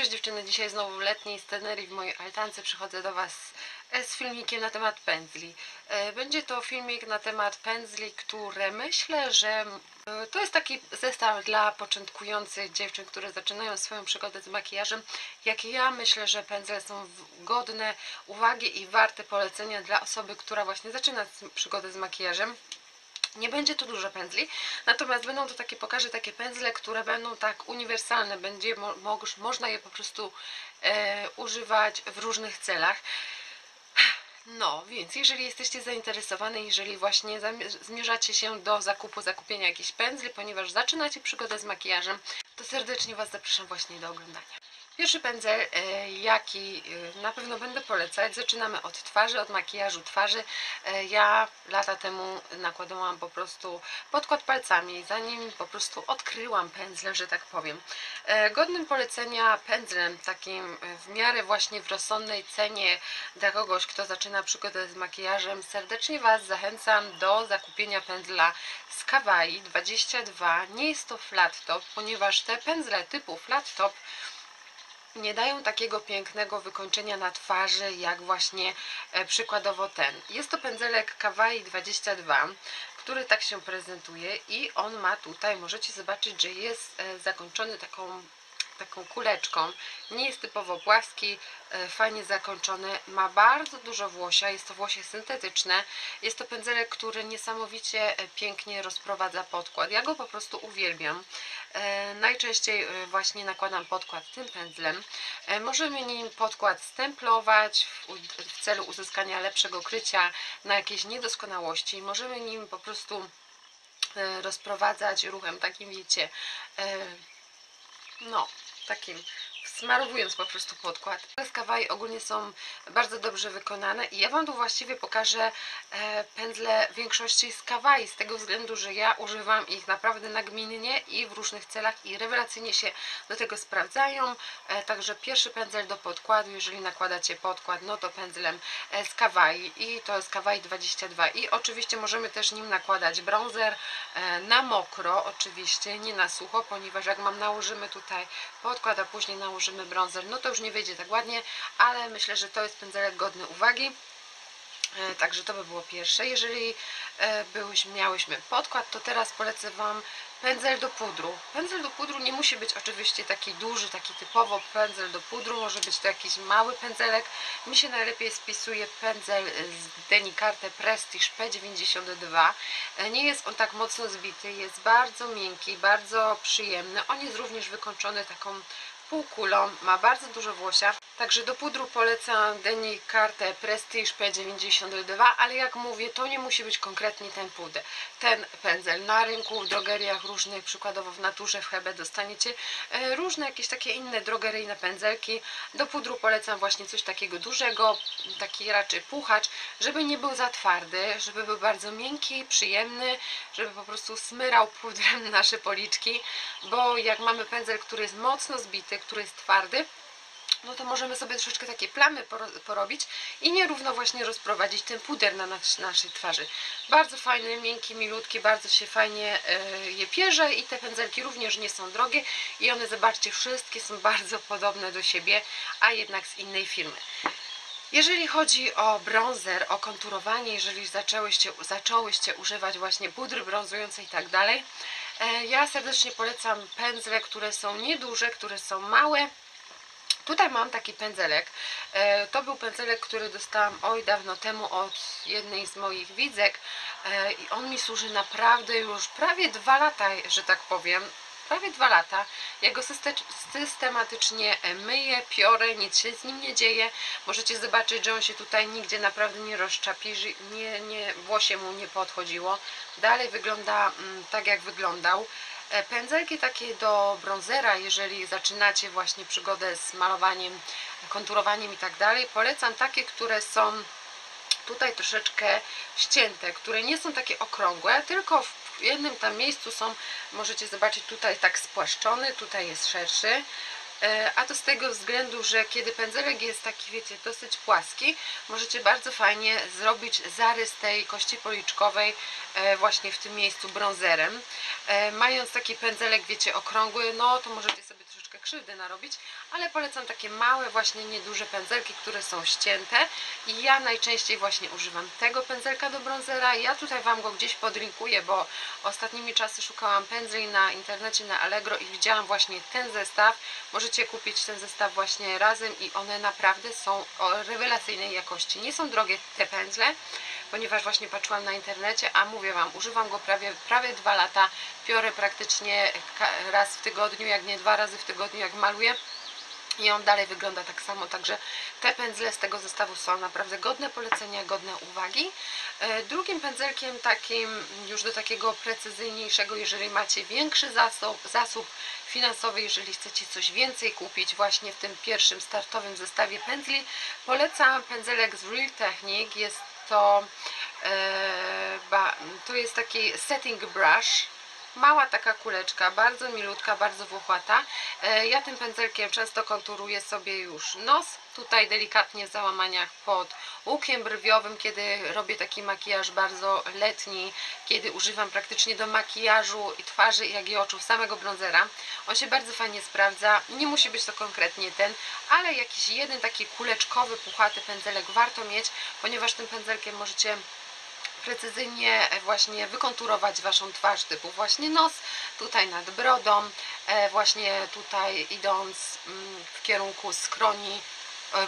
Cześć dziewczyny, dzisiaj znowu w letniej scenerii w mojej altance przychodzę do Was e, z filmikiem na temat pędzli. E, Będzie to filmik na temat pędzli, które myślę, że e, to jest taki zestaw dla początkujących dziewczyn, które zaczynają swoją przygodę z makijażem. Jak ja myślę, że pędzle są godne uwagi i warte polecenia dla osoby, która właśnie zaczyna przygodę z makijażem. Nie będzie tu dużo pędzli, natomiast będą to takie, pokażę takie pędzle, które będą tak uniwersalne, będzie mo, moż- można je po prostu e, używać w różnych celach. No, więc jeżeli jesteście zainteresowani, jeżeli właśnie zmierzacie się do zakupu, zakupienia jakichś pędzli, ponieważ zaczynacie przygodę z makijażem, to serdecznie Was zapraszam właśnie do oglądania. Pierwszy pędzel, e, jaki e, na pewno będę polecać, zaczynamy od twarzy, od makijażu twarzy. E, Ja lata temu nakładałam po prostu podkład palcami, zanim po prostu odkryłam pędzle, że tak powiem. Godnym polecenia pędzlem, takim w miarę właśnie w rozsądnej cenie dla kogoś, kto zaczyna przygodę z makijażem, serdecznie Was zachęcam do zakupienia pędzla z Kawaii 22. Nie jest to flat top, ponieważ te pędzle typu flat top nie dają takiego pięknego wykończenia na twarzy, jak właśnie e, przykładowo ten. Jest to pędzelek Kawaii 22, który tak się prezentuje i on ma tutaj, możecie zobaczyć, że jest e, zakończony taką taką kuleczką. Nie jest typowo płaski, e, fajnie zakończony. Ma bardzo dużo włosia, jest to włosie syntetyczne. Jest to pędzelek, który niesamowicie e, pięknie rozprowadza podkład. Ja go po prostu uwielbiam. E, Najczęściej właśnie nakładam podkład tym pędzlem. Możemy nim podkład stemplować w, celu uzyskania lepszego krycia na jakieś niedoskonałości. Możemy nim po prostu rozprowadzać ruchem takim, wiecie, e, no, takim smarowując po prostu podkład. Te Kawaii ogólnie są bardzo dobrze wykonane i ja Wam tu właściwie pokażę e, pędzle większości z Kawaii, z tego względu, że ja używam ich naprawdę nagminnie i w różnych celach i rewelacyjnie się do tego sprawdzają. E, także pierwszy pędzel do podkładu, jeżeli nakładacie podkład, no to pędzlem e, z Kawaii i to jest Kawaii 22 i oczywiście możemy też nim nakładać bronzer na mokro, oczywiście, nie na sucho, ponieważ jak mam nałożymy tutaj podkład, a później nałożymy bronzer, no to już nie wyjdzie tak ładnie, ale myślę, że to jest pędzelek godny uwagi. E, Także to by było pierwsze. Jeżeli e, byłyśmy, miałyśmy podkład, to teraz polecę Wam pędzel do pudru. Pędzel do pudru nie musi być oczywiście taki duży, taki typowo pędzel do pudru, może być to jakiś mały pędzelek. Mi się najlepiej spisuje pędzel z Denicarte Prestige P92. E, Nie jest on tak mocno zbity, jest bardzo miękki, bardzo przyjemny. On jest również wykończony taką półkulą, ma bardzo dużo włosia. Także do pudru polecam Denicarte Prestige P92, ale jak mówię, to nie musi być konkretnie ten puder. Ten pędzel na rynku, w drogeriach różnych, przykładowo w naturze, w Hebe dostaniecie e, różne jakieś takie inne drogeryjne pędzelki. Do pudru polecam właśnie coś takiego dużego, taki raczej puchacz, żeby nie był za twardy, żeby był bardzo miękki, przyjemny, żeby po prostu smyrał pudrem nasze policzki, bo jak mamy pędzel, który jest mocno zbity, który jest twardy, no to możemy sobie troszeczkę takie plamy poro- porobić i nierówno właśnie rozprowadzić ten puder na nas, naszej twarzy. Bardzo fajny, miękki, milutki, bardzo się fajnie e, je pierze i te pędzelki również nie są drogie i one, zobaczcie, wszystkie są bardzo podobne do siebie, a jednak z innej firmy. Jeżeli chodzi o bronzer, o konturowanie, jeżeli zaczęłyście, zaczęłyście używać właśnie pudry brązującej i tak dalej, ja serdecznie polecam pędzle, które są nieduże, które są małe, Tutaj mam taki pędzelek. E, To był pędzelek, który dostałam oj dawno temu od jednej z moich widzek E, i on mi służy naprawdę już prawie dwa lata, że tak powiem. Prawie dwa lata. Ja go syste- systematycznie myję, piorę, nic się z nim nie dzieje. Możecie zobaczyć, że on się tutaj nigdzie naprawdę nie rozczapi, nie, nie, włosie mu nie podchodziło. Dalej wygląda mm, tak, jak wyglądał. E, Pędzelki takie do bronzera, jeżeli zaczynacie właśnie przygodę z malowaniem, konturowaniem i tak dalej, polecam takie, które są tutaj troszeczkę ścięte, które nie są takie okrągłe, tylko w jednym tam miejscu są, możecie zobaczyć tutaj tak spłaszczony, tutaj jest szerszy. E, A to z tego względu, że kiedy pędzelek jest taki, wiecie, dosyć płaski, możecie bardzo fajnie zrobić zarys tej kości policzkowej e, właśnie w tym miejscu bronzerem. E, Mając taki pędzelek, wiecie, okrągły, no to możecie sobie krzywdy narobić, ale polecam takie małe, właśnie nieduże pędzelki, które są ścięte i ja najczęściej właśnie używam tego pędzelka do bronzera. Ja tutaj Wam go gdzieś podlinkuję, bo ostatnimi czasy szukałam pędzli na internecie, na Allegro i widziałam właśnie ten zestaw. Możecie kupić ten zestaw właśnie razem i one naprawdę są rewelacyjnej jakości. Nie są drogie te pędzle, ponieważ właśnie patrzyłam na internecie, a mówię Wam, używam go prawie, prawie dwa lata, piorę praktycznie raz w tygodniu, jak nie dwa razy w tygodniu, jak maluję. I on dalej wygląda tak samo, także te pędzle z tego zestawu są naprawdę godne polecenia, godne uwagi. E, Drugim pędzelkiem takim już do takiego precyzyjniejszego, jeżeli macie większy zasób, zasób finansowy, jeżeli chcecie coś więcej kupić właśnie w tym pierwszym startowym zestawie pędzli, polecam pędzelek z Real Technique, jest to, e, to jest taki setting brush, Mała taka kuleczka, bardzo milutka, bardzo włochata. E, Ja tym pędzelkiem często konturuję sobie już nos, tutaj delikatnie w załamaniach pod łukiem brwiowym, kiedy robię taki makijaż bardzo letni, kiedy używam praktycznie do makijażu i twarzy, jak i oczu samego bronzera. On się bardzo fajnie sprawdza, nie musi być to konkretnie ten, ale jakiś jeden taki kuleczkowy, puchaty pędzelek warto mieć, ponieważ tym pędzelkiem możecie precyzyjnie właśnie wykonturować Waszą twarz, typu właśnie nos, tutaj nad brodą, e, właśnie tutaj idąc mm, w kierunku skroni, e,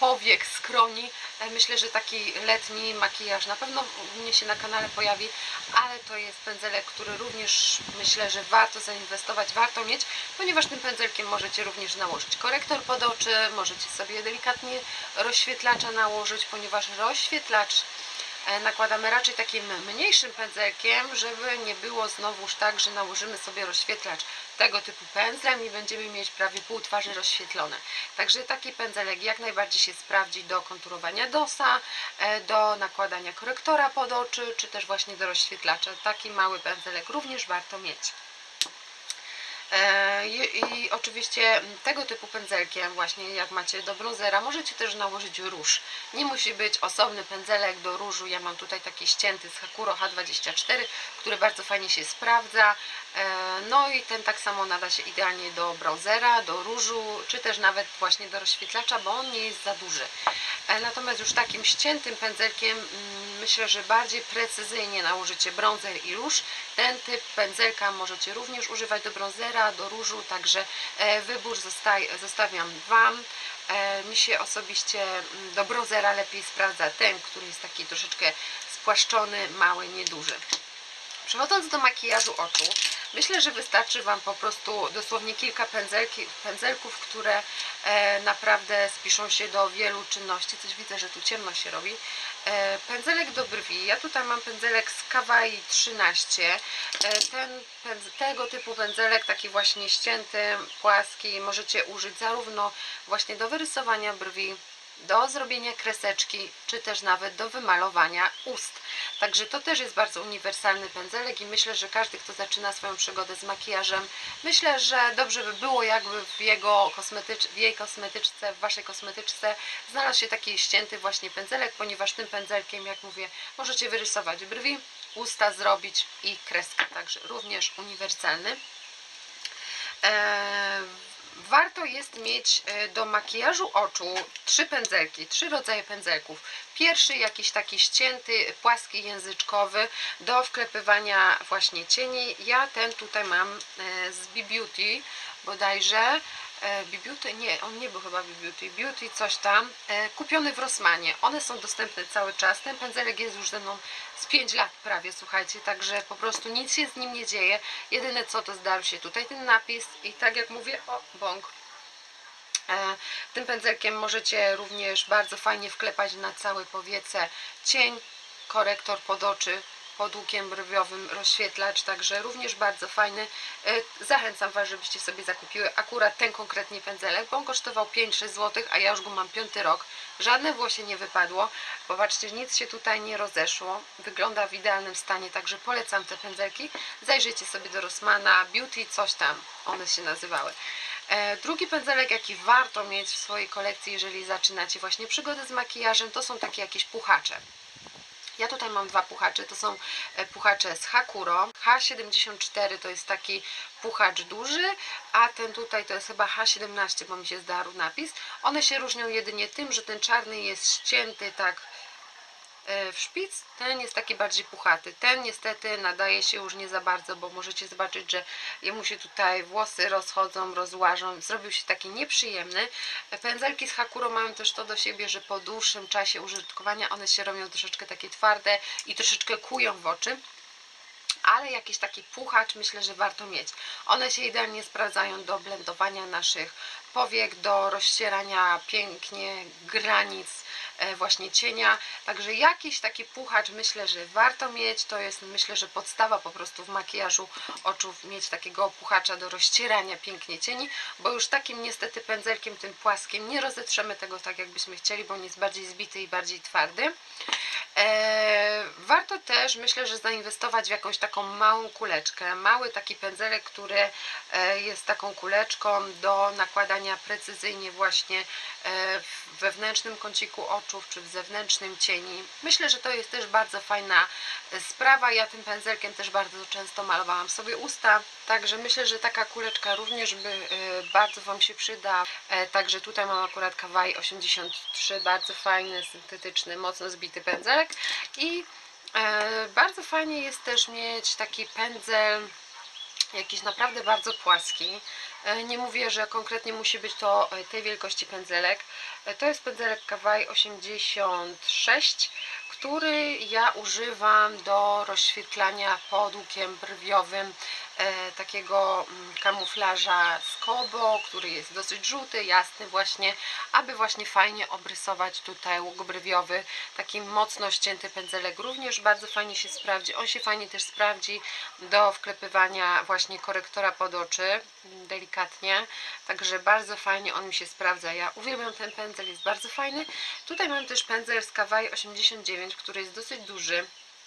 powiek skroni. E, Myślę, że taki letni makijaż na pewno u mnie się na kanale pojawi, ale to jest pędzelek, który również myślę, że warto zainwestować, warto mieć, ponieważ tym pędzelkiem możecie również nałożyć korektor pod oczy, możecie sobie delikatnie rozświetlacza nałożyć, ponieważ rozświetlacz E, nakładamy raczej takim mniejszym pędzelkiem, żeby nie było znowuż tak, że nałożymy sobie rozświetlacz tego typu pędzlem i będziemy mieć prawie pół twarzy rozświetlone. Także taki pędzelek jak najbardziej się sprawdzi do konturowania dosa, e, do nakładania korektora pod oczy, czy też właśnie do rozświetlacza. Taki mały pędzelek również warto mieć. E, I, I oczywiście tego typu pędzelkiem, właśnie jak macie do bronzera, możecie też nałożyć róż. Nie musi być osobny pędzelek do różu. Ja mam tutaj taki ścięty z Hakuro H24, który bardzo fajnie się sprawdza. E, No i ten tak samo nada się idealnie do bronzera, do różu, czy też nawet właśnie do rozświetlacza, bo on nie jest za duży. E, Natomiast już takim ściętym pędzelkiem mm, myślę, że bardziej precyzyjnie nałożycie bronzer i róż. Ten typ pędzelka możecie również używać do bronzera, do różu, także e, wybór zostawiam Wam. E, Mi się osobiście mm, do bronzera lepiej sprawdza ten, który jest taki troszeczkę spłaszczony, mały, nieduży. Przechodząc do makijażu oczu, myślę, że wystarczy Wam po prostu dosłownie kilka pędzelki, pędzelków, które e, naprawdę spiszą się do wielu czynności. Coś widzę, że tu ciemno się robi. E, pędzelek do brwi. Ja tutaj mam pędzelek z Kawaii 13. E, ten, tego typu pędzelek, taki właśnie ścięty, płaski, możecie użyć zarówno właśnie do wyrysowania brwi, do zrobienia kreseczki, czy też nawet do wymalowania ust. Także to też jest bardzo uniwersalny pędzelek i myślę, że każdy, kto zaczyna swoją przygodę z makijażem, myślę, że dobrze by było, jakby w jego kosmetycz, w jej kosmetyczce, w waszej kosmetyczce znalazł się taki ścięty właśnie pędzelek, ponieważ tym pędzelkiem, jak mówię, możecie wyrysować brwi, usta zrobić i kreskę, także również uniwersalny. Eee, warto jest mieć e, do makijażu oczu trzy pędzelki, trzy rodzaje pędzelków. Pierwszy jakiś taki ścięty, płaski, języczkowy do wklepywania właśnie cieni. Ja ten tutaj mam e, z B-Beauty bodajże. E, B-Beauty, nie, on nie był chyba B-Beauty, Beauty coś tam, e, kupiony w Rossmanie. One są dostępne cały czas. Ten pędzelek jest już ze mną z 5 lat prawie, słuchajcie, także po prostu nic się z nim nie dzieje. Jedyne co to zdarł się tutaj ten napis i tak jak mówię, o, bąk. E, Tym pędzelkiem możecie również bardzo fajnie wklepać na całe powiece cień, korektor pod oczy, pod łukiem brwiowym, rozświetlacz, także również bardzo fajny. E, Zachęcam Was, żebyście sobie zakupiły akurat ten konkretnie pędzelek, bo on kosztował 5-6 zł, a ja już go mam piąty rok. Żadne włosie nie wypadło. Popatrzcie, nic się tutaj nie rozeszło. Wygląda w idealnym stanie, także polecam te pędzelki. Zajrzyjcie sobie do Rossmana, Beauty, coś tam one się nazywały. E, Drugi pędzelek, jaki warto mieć w swojej kolekcji, jeżeli zaczynacie właśnie przygodę z makijażem, to są takie jakieś puchacze. Ja tutaj mam dwa puchacze, to są e, puchacze z Hakuro. H74 to jest taki puchacz duży, a ten tutaj to jest chyba H17, bo mi się zdarł napis. One się różnią jedynie tym, że ten czarny jest ścięty tak w szpic, ten jest taki bardziej puchaty. Ten niestety nadaje się już nie za bardzo, bo możecie zobaczyć, że jemu się tutaj włosy rozchodzą, rozłażą, zrobił się taki nieprzyjemny. Pędzelki z Hakuro mają też to do siebie, że po dłuższym czasie użytkowania one się robią troszeczkę takie twarde i troszeczkę kują w oczy ale jakiś taki puchacz myślę, że warto mieć. One się idealnie sprawdzają do blendowania naszych powiek, do rozcierania pięknie granic e, właśnie cienia. Także jakiś taki puchacz myślę, że warto mieć. To jest myślę, że podstawa po prostu w makijażu oczu mieć takiego puchacza do rozcierania pięknie cieni, bo już takim niestety pędzelkiem tym płaskim nie rozetrzemy tego tak jakbyśmy chcieli, bo on jest bardziej zbity i bardziej twardy. E, warto też, myślę, że zainwestować w jakąś taką małą kuleczkę, mały taki pędzelek, który e, jest taką kuleczką do nakładania precyzyjnie właśnie e, w wewnętrznym kąciku oczów, czy w zewnętrznym cieni. Myślę, że to jest też bardzo fajna sprawa. Ja tym pędzelkiem też bardzo często malowałam sobie usta, także myślę, że taka kuleczka również by bardzo Wam się przyda. Także tutaj mam akurat Kawaii 83, bardzo fajny, syntetyczny, mocno zbity pędzelek i e, bardzo fajnie jest też mieć taki pędzel jakiś naprawdę bardzo płaski. E, nie mówię, że konkretnie musi być to e, tej wielkości pędzelek. E, to jest pędzelek Kawaii 86, który ja używam do rozświetlania pod łukiem brwiowym takiego mm, kamuflaża z Kobo, który jest dosyć żółty, jasny właśnie, aby właśnie fajnie obrysować tutaj łuk brwiowy. Taki mocno ścięty pędzelek również bardzo fajnie się sprawdzi. On się fajnie też sprawdzi do wklepywania właśnie korektora pod oczy, delikatnie. Także bardzo fajnie on mi się sprawdza. Ja uwielbiam ten pędzel, jest bardzo fajny. Tutaj mam też pędzel z Kawaii 89, który jest dosyć duży.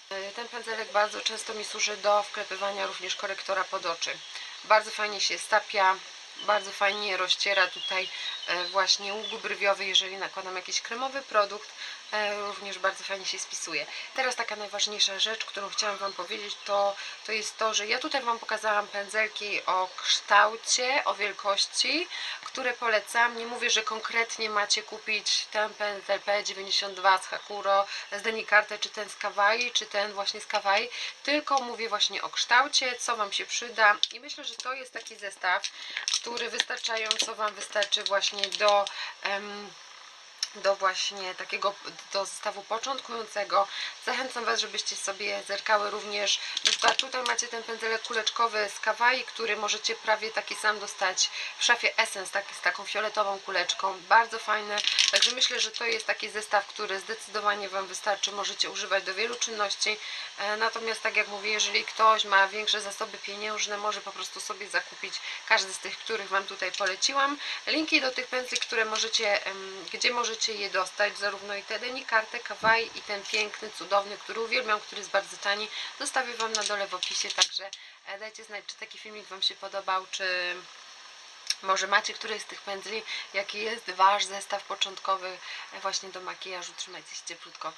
E, Ten pędzelek bardzo często mi służy do wklepywania również korektora pod oczy. Bardzo fajnie się stapia, bardzo fajnie rozciera tutaj e, właśnie łuk brwiowy, jeżeli nakładam jakiś kremowy produkt, również bardzo fajnie się spisuje. Teraz taka najważniejsza rzecz, którą chciałam Wam powiedzieć, to, to jest to, że ja tutaj Wam pokazałam pędzelki o kształcie, o wielkości, które polecam. Nie mówię, że konkretnie macie kupić ten pędzel P92 z Hakuro, z Denikarte, czy ten z Kawaii, czy ten właśnie z Kawaii, tylko mówię właśnie o kształcie, co Wam się przyda i myślę, że to jest taki zestaw, który wystarczająco Wam wystarczy właśnie do... em, do właśnie takiego do zestawu początkującego. Zachęcam Was, żebyście sobie zerkały również. Tutaj macie ten pędzelek kuleczkowy z Kawaii, który możecie prawie taki sam dostać w szafie Essence, taki, z taką fioletową kuleczką. Bardzo fajne. Także myślę, że to jest taki zestaw, który zdecydowanie Wam wystarczy. Możecie używać do wielu czynności. E, Natomiast tak jak mówię, jeżeli ktoś ma większe zasoby pieniężne, może po prostu sobie zakupić każdy z tych, których Wam tutaj poleciłam. Linki do tych pędzli, które możecie, gdzie możecie je dostać, zarówno i te Denikartę, Kawaii i ten piękny, cudowny, który uwielbiam, który jest bardzo tani, zostawię Wam na dole w opisie, także e, dajcie znać, czy taki filmik Wam się podobał, czy może macie któryś z tych pędzli, jaki jest Wasz zestaw początkowy e, właśnie do makijażu. Trzymajcie się cieplutko.